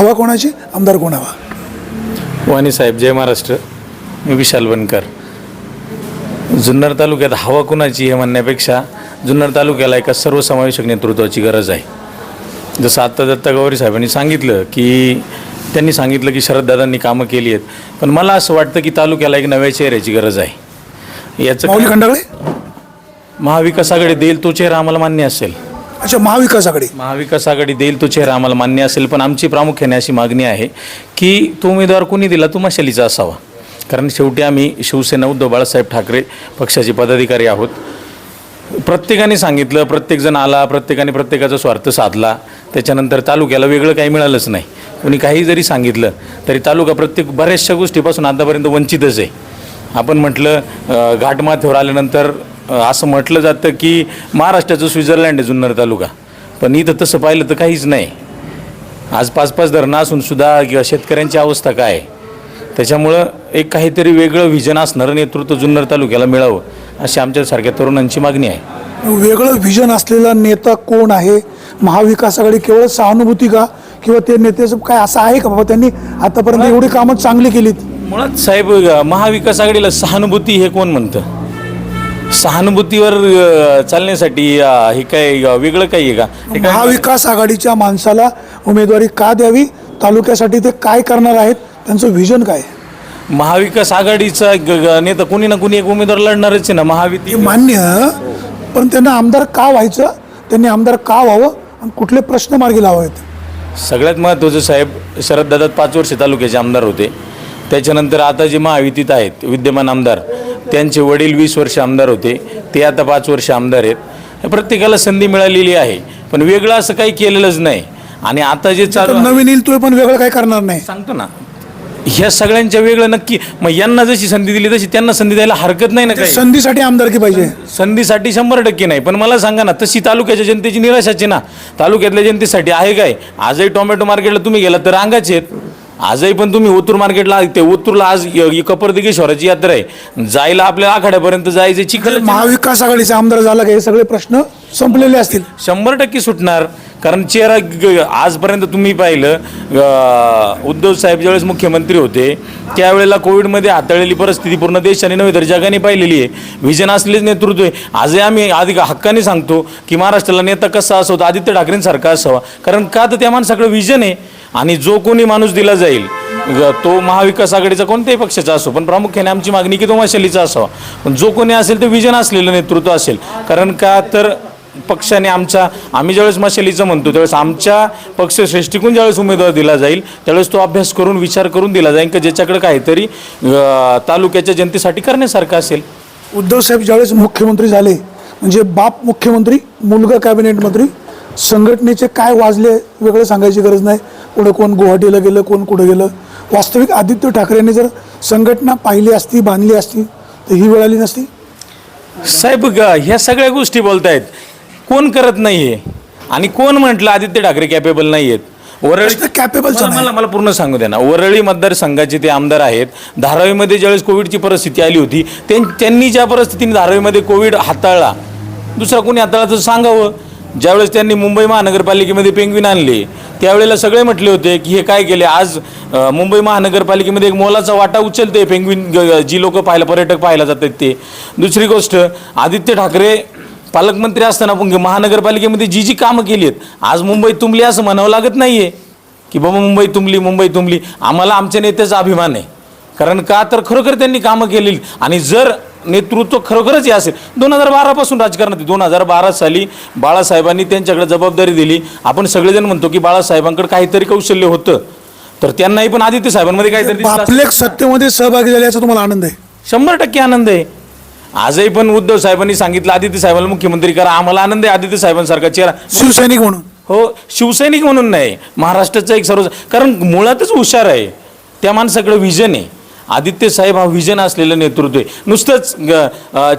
हवा कोणाची? आमदार कोण हवा? वाणी साहेब जय महाराष्ट्र. मी विशाल बनकर जुन्नर तालुक्यात हवा कुणाची हे म्हणण्यापेक्षा जुन्नर तालुक्याला एका सर्वसमावेशक नेतृत्वाची गरज आहे. जसं आत्ता दत्ता गवारी साहेबांनी सांगितलं की त्यांनी सांगितलं की शरददादांनी कामं केली आहेत. पण मला असं वाटतं की तालुक्याला एक नव्या चेहऱ्याची गरज आहे. याचं खंडागळे? महाविकास आघाडी देईल तो चेहरा आम्हाला मान्य असेल. अच्छा महाविकास आघाडी. महाविकास आघाडी देईल तो चेहरा आम्हाला मान्य असेल पण आमची प्रामुख्याने अशी मागणी आहे की तो उमेदवार कोणी दिला तो मशालीचा असावा. कारण शेवटी आम्ही शिवसेना उद्धव बाळासाहेब ठाकरे पक्षाचे पदाधिकारी आहोत. प्रत्येकाने सांगितलं प्रत्येकजण आला प्रत्येकाने प्रत्येकाचा स्वार्थ साधला. त्याच्यानंतर तालुक्याला वेगळं काही मिळालंच नाही. कोणी काही जरी सांगितलं तरी तालुका प्रत्येक बऱ्याचशा गोष्टीपासून आतापर्यंत वंचितच आहे. आपण म्हटलं घाटमाथ्यावर आल्यानंतर असं म्हटलं जातं की महाराष्ट्राचं स्वित्झर्लंड आहे जुन्नर तालुका. पण इथं तसं पाहिलं तर काहीच नाही. आज पाच पाच धरणं असून सुद्धा किंवा शेतकऱ्यांची अवस्था काय आहे? त्याच्यामुळं एक काहीतरी वेगळं व्हिजन असणारं नेतृत्व जुन्नर तालुक्याला मिळावं अशी आमच्यासारख्या तरुणांची मागणी आहे. वेगळं व्हिजन असलेला नेता कोण आहे? महाविकास आघाडी केवळ सहानुभूती का? किंवा ते नेत्याचं काय असं आहे का बाबा? त्यांनी आतापर्यंत एवढी कामं चांगली केलीत. मुळात साहेब महाविकास आघाडीला सहानुभूती हे कोण म्हणतं? सहानुभूतीवर अ, चालण्यासाठी अ, हे काय अ, वेगळं काही आहे का? हे काय- महाविकास आघाडीच्या माणसाला उमेदवारी का द्यावी? तालुक्यासाठी ते काय करणार आहेत? त्यांचं व्हिजन काय? आहे? महाविकास आघाडीचा ग- ग- नेता कोणी ना कोणी एक उमेदवार लढणारच आहे ना महायुती हे मान्य पण त्यांना आमदार का व्हायचं? त्यांनी आमदार का व्हावं? आणि कुठले प्रश्न मार्गी लावावेत? सगळ्यात महत्त्वाचं साहेब शरददादा पाच वर्ष तालुक्याचे आमदार होते. त्याच्यानंतर आता जे महायुतीत आहेत विद्यमान आमदार त्यांचे वडील वीस वर्ष आमदार होते ते आता पाच वर्ष आमदार आहेत. प्रत्येकाला संधी मिळालेली आहे पण वेगळं असं काही केलेलंच नाही. आणि आता जे चालू नवीन येईल तो पण वेगळं काय करणार नाही. सांगतो ना. ह्या सगळ्यांच्या वेगळं नक्की मग यांना जशी संधी दिली तशी त्यांना संधी द्यायला हरकत नाही ना काही. संधीसाठी आमदारकी पाहिजे. संधीसाठी शंभर टक्के नाही पण मला सांगा ना तशी तालुक्याच्या जनतेची निराशाची ना. तालुक्यातल्या जनतेसाठी आहे काय? आजही टोमॅटो मार्केटला तुम्ही गेलात तर रांगाचे आहेत. आजही पण तुम्ही ओतूर मार्केटला ते ओतूरला आज कपरदिगेश्वराची यात्रा आहे. जायला आपल्या आखाड्यापर्यंत जायचे चिखल महाविकास आघाडीचा आमदार झाला का? हे सगळे प्रश्न संपलेले असतील. शंभर टक्के सुटणार. कारण चेहरा आजपर्यंत तुम्ही पाहिलं उद्धव साहेब ज्यावेळेस मुख्यमंत्री होते त्यावेळेला कोविडमध्ये हाताळलेली परिस्थिती पूर्ण देशाने नव्हे तर जगाने पाहिलेली आहे. व्हिजन असलेच नेतृत्व आहे. आजही आम्ही अधिक हक्काने सांगतो की महाराष्ट्राला नेता कसा असावा आदित्य ठाकरेंसारखा असावा. कारण का तर त्या माणसाकडे व्हिजन आहे? आणि जो कोणी माणूस दिला जाईल ग- तो महाविकास आघाडीचा कोणत्याही पक्षाचा असो पण प्रामुख्याने आमची मागणी की तो मशालीचा असावा. पण जो कोणी असेल ते विजन असलेलं नेतृत्व असेल. कारण का तर पक्षाने आमचा आम्ही ज्यावेळेस मशालीचं म्हणतो त्यावेळेस आमच्या पक्षश्रेष्ठीकून ज्यावेळेस उमेदवार दिला जाईल त्यावेळेस तो अभ्यास करून विचार करून दिला जाईल का ज्याच्याकडे काहीतरी तालुक्याच्या जनतेसाठी करण्यासारखं असेल. उद्धव साहेब ज्यावेळेस मुख्यमंत्री झाले म्हणजे बाप मुख्यमंत्री मुलगा कॅबिनेट मंत्री संघटनेचे काय वाजले वेगळं सांगायची गरज नाही. पुढे कोण गुवाहाटीला गेलं कोण कुठं गेलं. वास्तविक आदित्य ठाकरेंनी जर संघटना पाहिली असती बांधली असती तर ही वेळ आली नसती. साहेब ग- ह्या सगळ्या गोष्टी बोलतायत. कोण करत नाहीये? आणि कोण म्हटलं आदित्य ठाकरे कॅपेबल नाही आहेत वरळी कॅपेबलचा मला मला पूर्ण सांगू द्या ना. वरळी मतदारसंघाचे ते आमदार आहेत. धारावीमध्ये ज्यावेळेस कोविडची परिस्थिती आली होती त्यां- त्यांनी ज्या परिस्थितीने धारावीमध्ये कोविड हाताळला दुसरा कोणी हाताळला तर सांगावं? ज्यावेळेस त्यांनी मुंबई महानगरपालिकेमध्ये पेंग्विन आणले त्यावेळेला सगळे म्हटले होते की हे काय केले? आज मुंबई महानगरपालिकेमध्ये एक मोलाचा वाटा उचलते पेंग्विन जी लोक पाहायला पर्यटक पाहायला जातात ते. दुसरी गोष्ट आदित्य ठाकरे पालकमंत्री असताना पण महानगरपालिकेमध्ये जी जी कामं केली आहेत आज मुंबई तुंबली असं म्हणावं लागत नाही आहे की बाबा मुंबई तुंबली मुंबई तुंबली. आम्हाला आमच्या नेत्याचा अभिमान आहे. कारण का तर खरोखर त्यांनी कामं केलेली आणि जर नेतृत्व खरोखरच हे असेल. दोन हजार बारापासून राजकारणात दोन हजार बारा साली बाळासाहेबांनी त्यांच्याकडे जबाबदारी दिली. आपण सगळेजण म्हणतो की बाळासाहेबांकडे काहीतरी कौशल्य होतं. तर त्यांनाही पण आदित्य साहेबांमध्ये काहीतरी. बापलेक सत्तेमध्ये सहभागी झाले याचा तुम्हाला आनंद आहे. शंभर टक्के आनंद आहे. आजही पण उद्धव साहेबांनी सांगितलं आदित्य साहेबांना मुख्यमंत्री करा. आम्हाला आनंद आहे आदित्य साहेबांसारखा चेहरा. शिवसैनिक म्हणून. हो शिवसैनिक म्हणून नाही. महाराष्ट्राचा एक सर्व कारण मुळातच हुशार आहे. त्या माणसाकडे व्हिजन आहे. आदित्य साहेब हा व्हिजन असलेलं नेतृत्व आहे. नुसतंच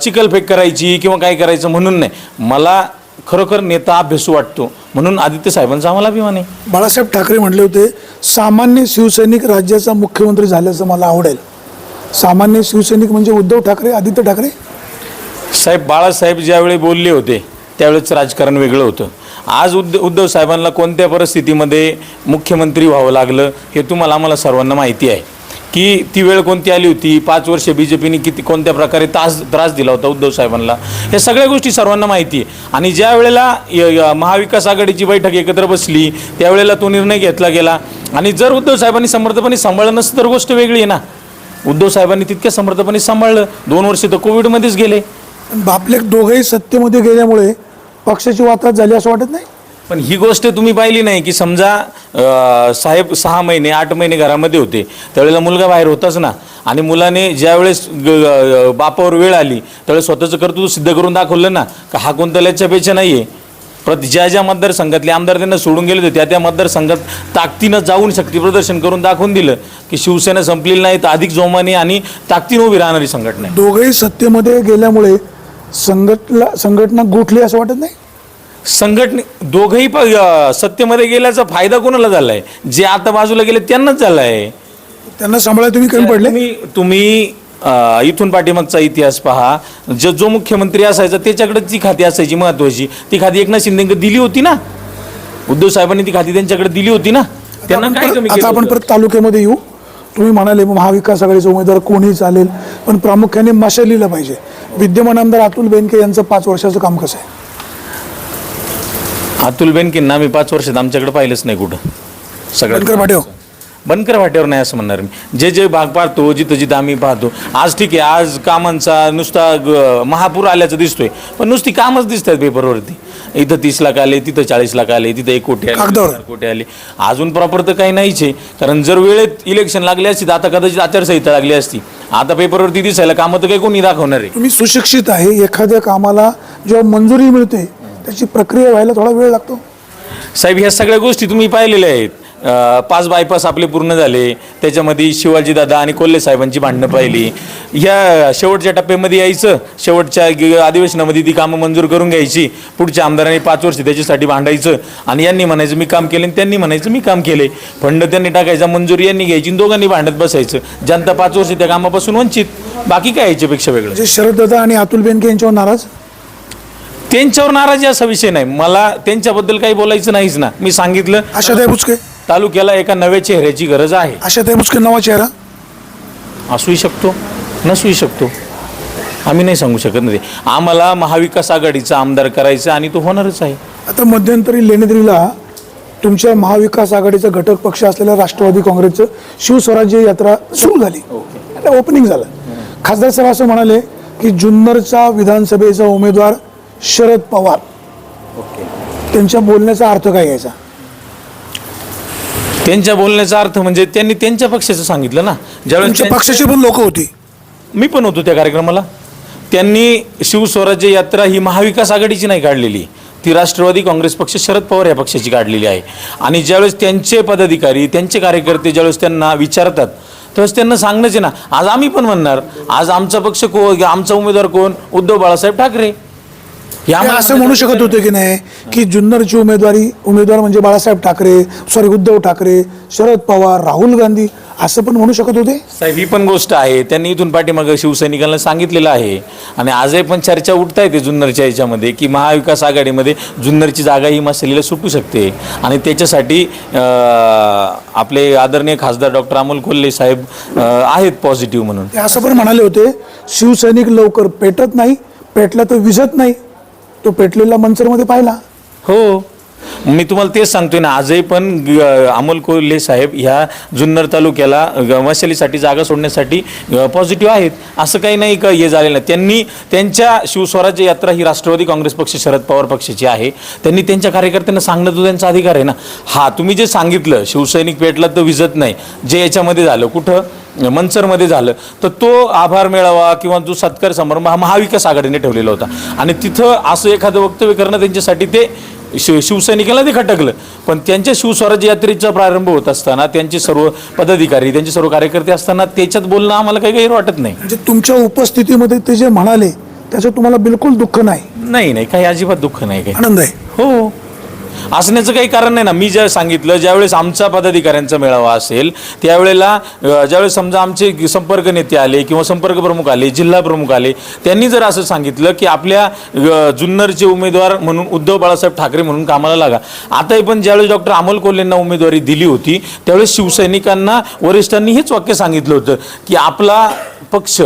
चिखलफेक करायची किंवा काय करायचं म्हणून नाही. मला खरोखर नेता अभ्यासू वाटतो. म्हणून आदित्य साहेबांचा आम्हाला अभिमान आहे. बाळासाहेब ठाकरे म्हटले होते सामान्य शिवसैनिक राज्याचा मुख्यमंत्री झाल्याचं मला आवडेल. सामान्य शिवसैनिक म्हणजे उद्धव ठाकरे आदित्य ठाकरे? साहेब बाळासाहेब ज्यावेळी बोलले होते त्यावेळेच राजकारण वेगळं होतं. आज उद्ध उद्धव साहेबांना कोणत्या परिस्थितीमध्ये मुख्यमंत्री व्हावं लागलं हे तुम्हाला आम्हाला सर्वांना माहिती आहे. की ती वेळ कोणती आली होती? पाच वर्ष बी जे पीने किती कोणत्या प्रकारे त्रास त्रास दिला होता उद्धव साहेबांना? या सगळ्या गोष्टी सर्वांना माहिती आहे. आणि ज्या वेळेला य- महाविकास आघाडीची बैठक एकत्र बसली त्यावेळेला तो निर्णय घेतला गेला. आणि जर उद्धव साहेबांनी समर्थपणे सांभाळलं नसतं तर गोष्ट वेगळी आहे ना. उद्धव साहेबांनी तितक्या समर्थपणे सांभाळलं. दोन वर्ष तर कोविडमध्येच गेले. पण बापले दोघंही सत्तेमध्ये गेल्यामुळे पक्षाची वाताहत झाली असं वाटत नाही? पण ही गोष्ट तुम्ही पाहिली नाही की समजा साहेब सहा महिने आठ महिने घरामध्ये होते. त्यावेळेला मुलगा बाहेर होताच ना. आणि मुलाने ज्यावेळेस ग- ग- बापावर वेळ आली त्यावेळेस स्वतःचं कर्तृत्व सिद्ध करून दाखवलं ना का हा कोणत्या लच्छापेक्षा नाही आहे प्रत ज्या ज्या मतदारसंघातले आमदार त्यांना सोडून गेले होते त्या त्या मतदारसंघात ताकदीनं जाऊन शक्ती प्रदर्शन करून दाखवून दिलं की शिवसेना संपलेली नाही तर अधिक जोमाने आणि ताकदीनं उभी राहणारी संघटना आहे. दोघंही सत्तेमध्ये गेल्यामुळे संघटला संघटना गोठली असं वाटत नाही? संघटने दोघंही प सत्तेमध्ये गेल्याचा फायदा कोणाला झाला आहे जे आता बाजूला गेले त्यांनाच झाला आहे त्यांना सांभाळायला तुम्ही कमी पडले? तुम्ही तुम्ही अं, इथून पाठीमागचा इतिहास पहा. जो जो मुख्यमंत्री असायचा त्याच्याकडे ती खाती असायची महत्वाची ती खाती एकनाथ शिंदेकडे दिली होती ना? उद्धव साहेबांनी ती खाती त्यांच्याकडे दिली होती ना? त्यांना आपण काय परत- कमी आता आपण होतं? परत तालुक्यामध्ये येऊ. तुम्ही म्हणाले महाविकास आघाडीचा उमेदवार कोणी चालेल पण प्रामुख्याने मशालीला पाहिजे. विद्यमान आमदार अतुल बेनके यांचं पाच वर्षाचं काम कसं आहे? अतुल बेनकेंना मी पाच वर्षात आमच्याकडे पाहिलंच नाही कुठं. बनकर सगळं पाटील. बनकर वाट्यावर नाही असं म्हणणार मी. जे जे भाग पाहतो जिथं जिथं आम्ही पाहतो आज ठीक आहे आज कामांचा नुसता ग- महापूर आल्याचं दिसतोय पण नुसती कामच दिसत आहेत पेपरवरती. इथं तीस लाख आले तिथं चाळीस लाख आले तिथं एक कोटी आले कागदावर. चार कोटी आले. अजून प्रॉपर तर काही नाहीच आहे. कारण जर वेळेत इलेक्शन लागले असती तर आता कदाचित आचारसंहिता लागली असती. आता पेपरवरती दिसायला कामं तर काही कोणी दाखवणार आहे. तुम्ही सुशिक्षित आहे एखाद्या कामाला जेव्हा मंजुरी मिळते त्याची प्रक्रिया व्हायला थोडा वेळ लागतो. साहेब ह्या सगळ्या गोष्टी तुम्ही पाहिलेल्या आहेत. अं, पाच बायपास आपले पूर्ण झाले. त्याच्यामध्ये शिवाजीदादा आणि कोल्हे साहेबांची भांडणं पाहिली. ह्या शेवटच्या टप्प्यामध्ये यायचं. शेवटच्या ग- अधिवेशनामध्ये ती कामं मंजूर करून घ्यायची. पुढच्या आमदारांनी पाच वर्ष त्याच्यासाठी भांडायचं. आणि यांनी म्हणायचं मी काम केले आणि त्यांनी म्हणायचं मी काम केले. फंड त्यांनी टाकायचा मंजुरी यांनी घ्यायची आणि दोघांनी भांडत बसायचं. जनता पाच वर्ष त्या कामापासून वंचित. बाकी काय याच्यापेक्षा वेगळं? म्हणजे शरददादा आणि अतुल बेनके यांच्यावर नाराज? त्यांच्यावर नाराजी असा विषय नाही. मला त्यांच्याबद्दल काही बोलायचं नाहीच ना. मी सांगितलं आशाताई बुचके तालुक्याला एका नव्या चेहऱ्याची गरज आहे. आशाताई बुचके नवा चेहरा? असूही शकतो नसूही शकतो. आम्ही नाही सांगू शकत नाही. आम्हाला महाविकास आघाडीचा आमदार करायचा आणि तो होणारच आहे. आता मध्यंतरी लेणेद्रीला तुमच्या महाविकास आघाडीचा घटक पक्ष असलेल्या राष्ट्रवादी काँग्रेसचं शिवस्वराज्य यात्रा सुरू झाली. आता ओपनिंग झालं. खासदार साहेब असं म्हणाले की जुन्नरचा विधानसभेचा उमेदवार शरद पवार. त्यांच्या बोलण्याचा अर्थ काय घ्यायचा त्यांच्या बोलण्याचा अर्थ म्हणजे त्यांनी त्यांच्या पक्षाचं सांगितलं ना. ज्यावेळेस तुमच्या पक्षाची पण लोक होती. मी पण होतो त्या कार्यक्रमाला. त्यांनी शिवस्वराज्य यात्रा ही महाविकास आघाडीची नाही काढलेली. ती राष्ट्रवादी काँग्रेस पक्ष शरद पवार या पक्षाची काढलेली आहे. आणि ज्यावेळेस त्यांचे पदाधिकारी त्यांचे कार्यकर्ते ज्यावेळेस त्यांना विचारतात त्यावेळेस त्यांना सांगणंच आहे ना. आज आम्ही पण म्हणणार आज आमचा पक्ष को आमचा उमेदवार कोण? उद्धव बाळासाहेब ठाकरे. ते आम्हाला असं म्हणू शकत होते की नाही की जुन्नरची उमेदवारी उमेदवार म्हणजे बाळासाहेब ठाकरे सॉरी उद्धव ठाकरे शरद पवार राहुल गांधी असं पण म्हणू शकत होते? साहेब ही पण गोष्ट आहे. त्यांनी इथून पाठीमागं शिवसैनिकांना सांगितलेलं आहे. आणि आजही पण चर्चा उठत आहे जुन्नरच्या याच्यामध्ये की महाविकास आघाडीमध्ये जुन्नरची जागा ही मसालीला सुटू शकते. आणि त्याच्यासाठी अं, आपले आदरणीय खासदार डॉक्टर अमोल कोल्हे साहेब अं, आहेत पॉझिटिव्ह म्हणून. ते असं पण म्हणाले होते शिवसैनिक लवकर पेटत नाही पेटला तर विझत नाही. तो पेटलेला मंचरमध्ये पाहिला. हो. मी तुम्हाला तेच सांगतोय ना आजही पण ग- अमोल कोल्हे साहेब ह्या जुन्नर तालुक्याला ग- मशालीसाठी जागा सोडण्यासाठी पॉझिटिव्ह आहेत. असं काही नाही का हे झालेलं नाही. त्यांनी त्यांच्या शिवस्वराज्य यात्रा ही राष्ट्रवादी काँग्रेस पक्ष शरद पवार पक्षाची आहे. त्यांनी त्यांच्या कार्यकर्त्यांना सांगणं तो त्यांचा अधिकार आहे ना. हा तुम्ही जे सांगितलं शिवसैनिक पेटला तर विजत नाही. जे याच्यामध्ये झालं कुठं? मनसरमध्ये झालं तर तो आभार मेळावा किंवा जो सत्कार समारंभ हा महाविकास आघाडीने ठेवलेला होता. आणि तिथं असं एखादं वक्तव्य करणं त्यांच्यासाठी ते शिव शिवसैनिकाला ते खटकलं. पण त्यांच्या शिवस्वराज्य यात्रेचा प्रारंभ होत असताना त्यांचे सर्व पदाधिकारी त्यांचे सर्व कार्यकर्ते असताना त्याच्यात बोलणं आम्हाला काही गैर वाटत नाही. म्हणजे तुमच्या उपस्थितीमध्ये ते जे म्हणाले त्याचं तुम्हाला बिलकुल दुःख नाही? नाही नाही काही अजिबात दुःख नाही काही. आनंद आहे. हो. असण्याचं काही कारण नाही ना. मी ज्या सांगितलं ज्यावेळेस आमचा पदाधिकाऱ्यांचा मेळावा असेल त्यावेळेला ज्यावेळेस समजा आमचे संपर्क नेते आले किंवा संपर्क प्रमुख आले जिल्हा प्रमुख आले त्यांनी जर असं सांगितलं की आपल्या जुन्नरचे उमेदवार म्हणून उद्धव बाळासाहेब ठाकरे म्हणून कामाला लागा. आताही पण ज्यावेळेस डॉक्टर अमोल कोल्हेंना उमेदवारी दिली होती त्यावेळेस शिवसैनिकांना वरिष्ठांनी हेच वाक्य सांगितलं होतं की आपला पक्ष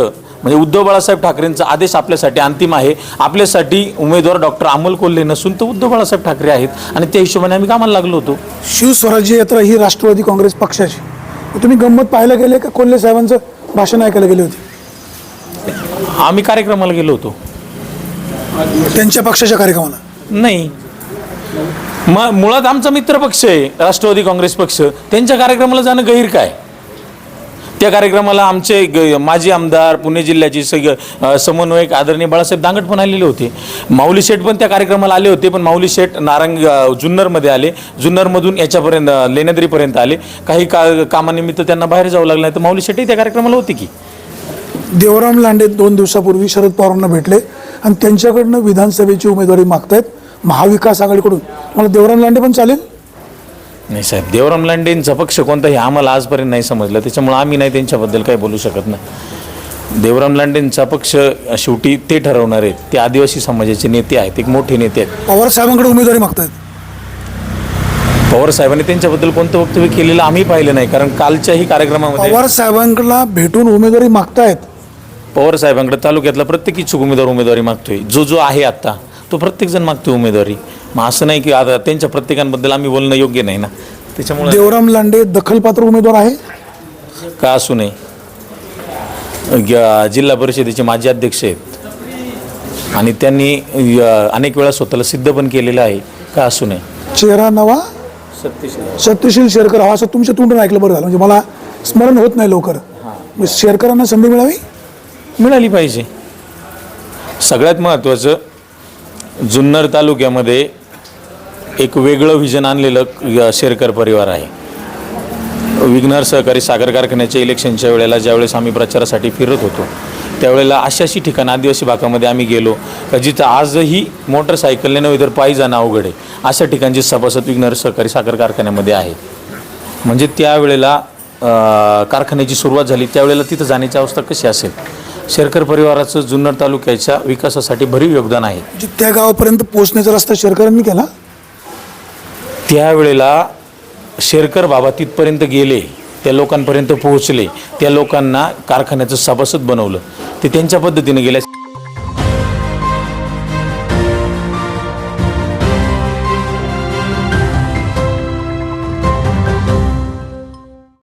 म्हणजे उद्धव बाळासाहेब ठाकरेंचा आदेश आपल्यासाठी अंतिम आहे. आपल्यासाठी उमेदवार डॉक्टर अमोल कोल्हे नसून तर उद्धव बाळासाहेब ठाकरे आहेत. आणि त्या हिशोबाने आम्ही कामाला लागलो होतो. शिवस्वराज्य यात्रा ही राष्ट्रवादी काँग्रेस पक्षाची. तुम्ही गंमत पाहायला गेले का कोल्हे साहेबांचं भाषण ऐकायला गेले होते? आम्ही कार्यक्रमाला गेलो होतो. त्यांच्या पक्षाच्या कार्यक्रमाला? नाही. मग मुळात आमचा मित्र पक्ष आहे राष्ट्रवादी काँग्रेस पक्ष. त्यांच्या कार्यक्रमाला जाणं गैर काय? त्या कार्यक्रमाला आमचे ग- माजी आमदार पुणे जिल्ह्याचे सग समन्वयक आदरणीय बाळासाहेब दांगट पण आलेले होते. माऊली शेठ पण त्या कार्यक्रमाला आले होते पण माऊली शेठ नारंग जुन्नरमध्ये आले. जुन्नरमधून याच्यापर्यंत लेनद्रीपर्यंत लेण्याद्रीपर्यंत आले. काही का कामानिमित्त त्यांना बाहेर जावं लागलं नाही. तर माऊली शेठही त्या कार्यक्रमाला होती की? देवराम लांडे दोन दिवसापूर्वी शरद पवारांना भेटले आणि त्यांच्याकडनं विधानसभेची उमेदवारी मागतायत महाविकास आघाडीकडून. मला देवराम लांडे पण चालेल? नाही साहेब देवराम लांडेंचा पक्ष कोणता हे आम्हाला आजपर्यंत नाही समजलं. त्याच्यामुळे आम्ही नाही त्यांच्याबद्दल काही बोलू शकत नाही. देवराम लांडेंचा पक्ष शेवटी ते ठरवणार आहेत. ते आदिवासी समाजाचे नेते आहेत एक मोठे नेते आहेत. पवार साहेबांकडे उमेदवारी मागतायत. पवार साहेबांनी त्यांच्याबद्दल कोणतं वक्तव्य केलेलं आम्ही पाहिलं नाही कारण कालच्याही कार्यक्रमामध्ये पवार साहेबांकडला भेटून उमेदवारी मागतायत. पवार साहेबांकडे तालुक्यातला प्रत्येक इच्छुक उमेदवार उमेदवारी मागतोय. जो जो आहे आत्ता तो प्रत्येकजण मागतोय उमेदवारी. मग असं नाही की आता त्यांच्या प्रत्येकांबद्दल आम्ही बोलणं योग्य नाही ना. त्याच्यामुळे देवराम लांडे दखलपात्र उमेदवार आहे? का असू नये. ग- जिल्हा परिषदेचे माजी अध्यक्ष आहेत. आणि त्यांनी अ, अनेक वेळा स्वतःला सिद्ध पण केलेलं आहे. का असू नये. चेहरा नवा? सत्यशील. शेरकर. हा असं तुमच्या तोंडून ऐकलं बरं झालं. म्हणजे मला स्मरण होत नाही लवकर. मग शेरकरांना संधी मिळावी? मिळाली पाहिजे. सगळ्यात महत्त्वाचं जुन्नर तालुक्यामध्ये एक वेगळं व्हिजन आणलेलं शेरकर परिवार आहे. विघ्नर सहकारी साखर कारखान्याच्या इलेक्शनच्या वेळेला ज्यावेळेस आम्ही प्रचारासाठी फिरत होतो त्यावेळेला अशाशी अशी ठिकाणं आदिवासी भागामध्ये आम्ही गेलो का जिथं आजही मोटरसायकलने नव्हे तर पायी जाणं अवघड आहे अशा ठिकाणची सभासद विघ्नर सहकारी साखर कारखान्यामध्ये आहे. म्हणजे त्यावेळेला कारखान्याची सुरुवात झाली त्यावेळेला तिथं जाण्याची अवस्था कशी असेल? शेरकर परिवाराचं जुन्नर तालुक्याच्या विकासासाठी भरीव योगदान आहे. म्हणजे त्या गावापर्यंत पोहोचण्याचा रस्ता शेरकरांनी केला? त्यावेळेला शेरकर बाबा तिथपर्यंत गेले त्या लोकांपर्यंत पोहोचले त्या लोकांना कारखान्याचं सभासद बनवलं. ते त्यांच्या पद्धतीने गेल्या.